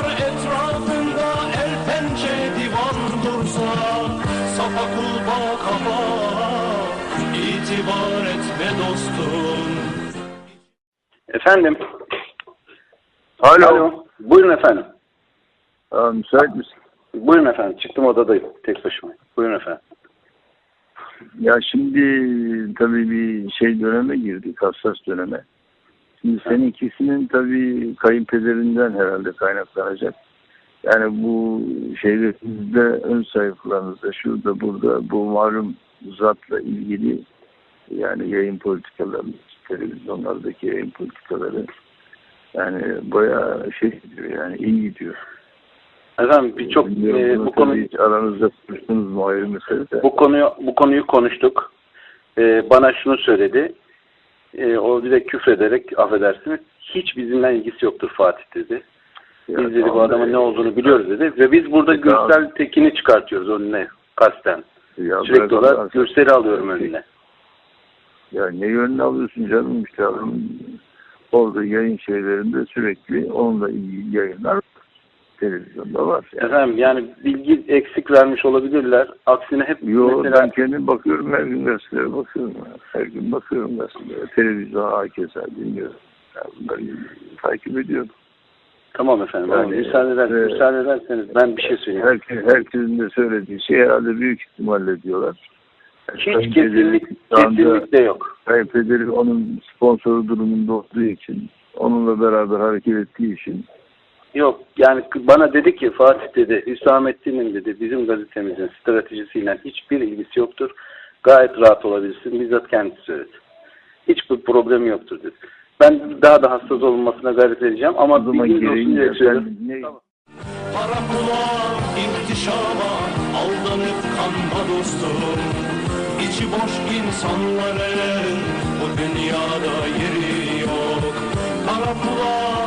Dağlar etrafında el pençe divan dursa Safa kulba kafa itibar etme dostum Efendim? Alo. Alo. Buyurun efendim. Aa, müsait misin? Buyurun efendim. Çıktım odadayım. Tek başıma. Buyurun efendim. Ya şimdi tabii bir şey döneme girdik, hassas döneme. Şimdi senin ikisinin tabii kayınpederinden herhalde kaynaklanacak. Yani bu şeylerinizde ön sayfalarınızda şurada burada bu malum zatla ilgili yani yayın politikaları, televizyonlardaki yayın politikaları yani bayağı şey gidiyor yani iyi gidiyor. Efendim birçok e, bu konu aranızda konuştunuz mu ayrı mesele de. bu konuyu bu konuyu konuştuk. E, bana şunu söyledi. E, o bir de küfrederek affedersiniz. Hiç bizimle ilgisi yoktur Fatih dedi. Ya Biz dedi bu adamın da- ne olduğunu biliyoruz dedi. Ve biz burada tamam. Gürsel Tekin'i çıkartıyoruz önüne kasten. Ya Sürekli olarak Gürsel'i alıyorum önüne. Ya ne yönünü alıyorsun canım işte adam orada yayın şeylerinde sürekli onunla ilgili yayınlar. Televizyonda var. Yani. Efendim yani bilgi eksik vermiş olabilirler. Aksine hep Yo mesela ben kendim bakıyorum her gün gazetelere bakıyorum. Her gün bakıyorum gazetelere. Televizyon hakeza bilmiyorum. Ya bunları takip ediyorum. tamam efendim. Yani, Yani, müsaade, eder, e, müsaade ederseniz ben bir şey söyleyeyim. Herkes, herkesin de söylediği şey herhalde büyük ihtimalle diyorlar. Hiç kesinlik, kesinlikle yok. Kayınpederi onun sponsoru durumunda olduğu için, onunla beraber hareket ettiği için Yok yani bana dedi ki Fatih dedi Hüsamettin'in dedi bizim gazetemizin stratejisiyle hiçbir ilgisi yoktur. Gayet rahat olabilirsin. Bizzat kendisi söyledi. Hiçbir problemi yoktur dedi. Ben daha da hassas olunmasına gayret edeceğim ama bilginiz olsun diye söylüyorum. sen ne, Tamam. Para pula, ihtişama aldanıp kanma dostum İçi boş insanların bu dünyada yeri yok Para pula,